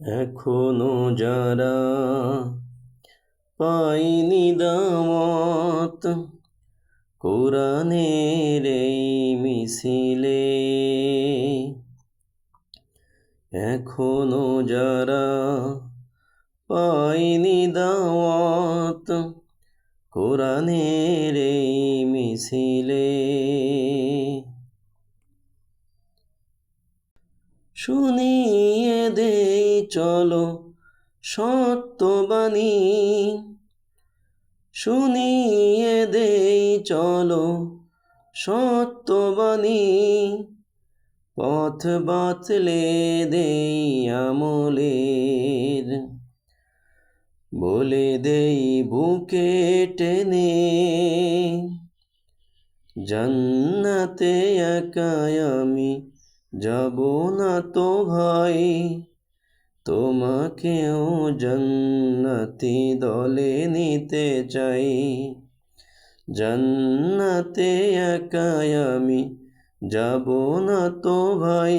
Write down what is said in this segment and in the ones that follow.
এখনও যারা পাইনি দামত কোরআনের এই মিছিলে, এখনও যারা পাইনি দাওয়াত, কোরআনের এই মিছিলে। শুনিয়ে দেই চলো সত্যবাণী। শুনিয়ে দেই চলো সত্যবাণী। পথ বাতলে দেই আমলের। বলে দেই বুকে টেনে। জান্নাতে একাই আমি, যাব না তো ভাই। তোমাকেও জান্নাতি দলে নিতে চাই। জান্নাতে একাই আমি যাব না তো ভাই।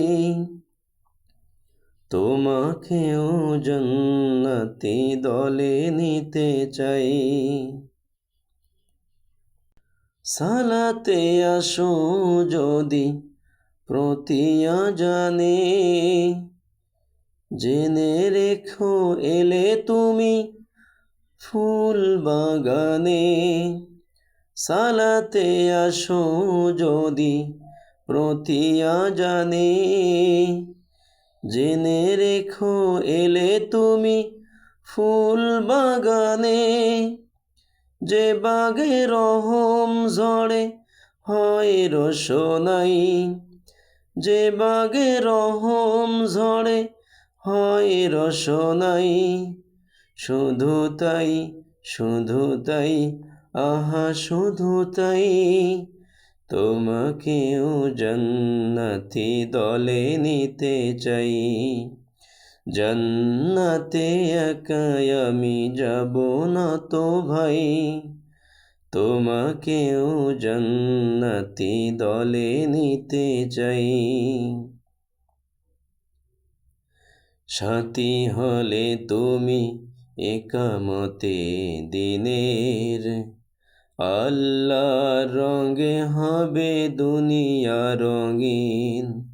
তোমাকেও জান্নাতি দলে নিতে চাই। সালাতে আসো যদি প্রতিয়া জানে জেনে রেখো এলে তুমি ফুল বাগানে। সালাতে আসো যদি প্রতিয়া জানে জেনে রেখো এলে তুমি ফুল বাগানে। যে বাগে রহম ঝড়ে হয় রসনাই। যে বাগে রহম ঝড়ে হয় রসনাই, শুধু তাই শুধু তাই, আহা শুধু তাই। তোমাকেও জান্নাতি দলে নিতে চাই। জান্নাতে একাই আমি যাব না তো ভাই। তোমাকেও জান্নাতি দলে নিতে চাই। সাথী হলে তুমি একামতে দিনের। আল্লাহ রঙে হবে দুনিয়া রঙিন।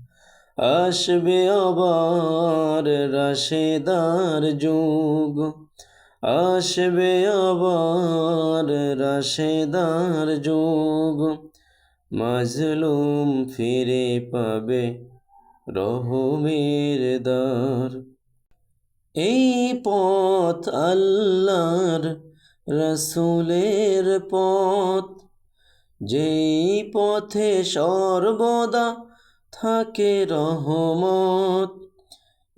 আসবে আবার রাশেদার যুগ। আসবে আবার রাশেদার যুগ। মাজলুম ফিরে পাবে রহমের দ্বার। এই পথ আল্লাহর, রসুলের পথ। যেই পথে সর্বদা থাকে রহমত।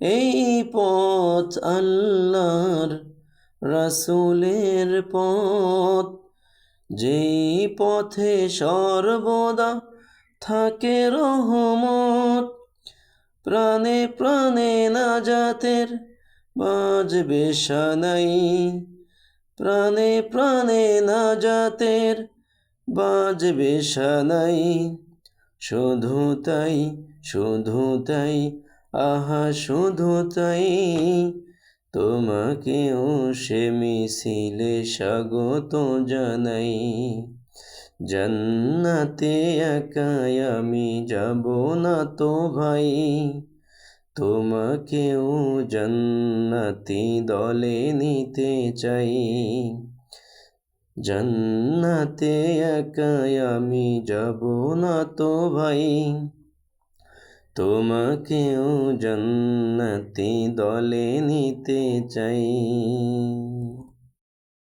এই পথ আল্লাহর, রসুলের পথ। যেই পথে সর্বদা থাকে রহমত। প্রাণে প্রাণে না জাতের বাজবে সানাই প্রাণে প্রাণে না জাতের বাজবে সানাই শুধু তাই শুধু তাই, আহা, শুধু তাই। তোমাকেও সে মিছিলে স্বাগত জানাই। জান্নাতে একাই আমি যাব না তো ভাই। তোমাকেও জান্নাতি দলে নিতে চাই। জান্নাতে একাই আমি যাব না তো ভাই। তোমাকেও জান্নাতি দলে নিতে চাই।